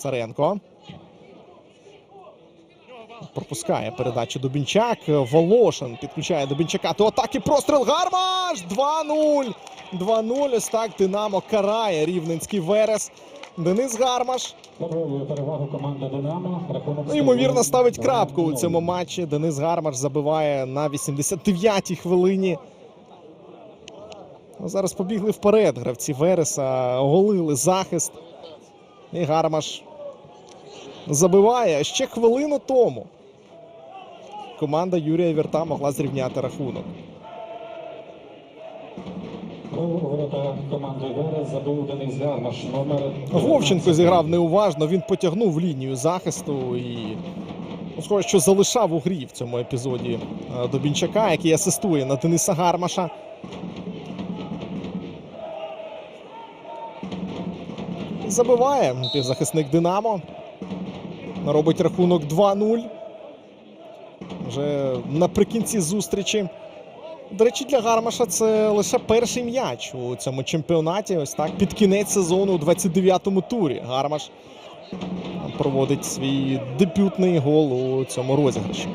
Царенко. Пропускає передачу Дубінчак. Волошин підключає Дубінчака. До атаки простріл. Гармаш! 2-0. 2-0. Ось так Динамо карає рівненський Верес. Денис Гармаш. Перевагу команда Динамо. Рахунок Ну, ймовірно, ставить крапку у цьому матчі. Денис Гармаш забиває на 89-й хвилині. Ну, Зараз побігли вперед. Гравці Вереса оголили захист. І Гармаш забиває ще хвилину тому. Команда Юрія Вірта могла зрівняти рахунок. Вовченко зіграв неуважно. Він потягнув лінію захисту і ну, схоже, що залишав у грі в цьому епізоді е, Добінчака, який асистує на Дениса Гармаша. Забиває півзахисник Динамо. Робить рахунок 2-0. Вже наприкінці зустрічі. До речі, для Гармаша це лише перший м'яч у цьому чемпіонаті. Ось так під кінець сезону у 29-му турі. Гармаш проводить свій дебютний гол у цьому розіграші.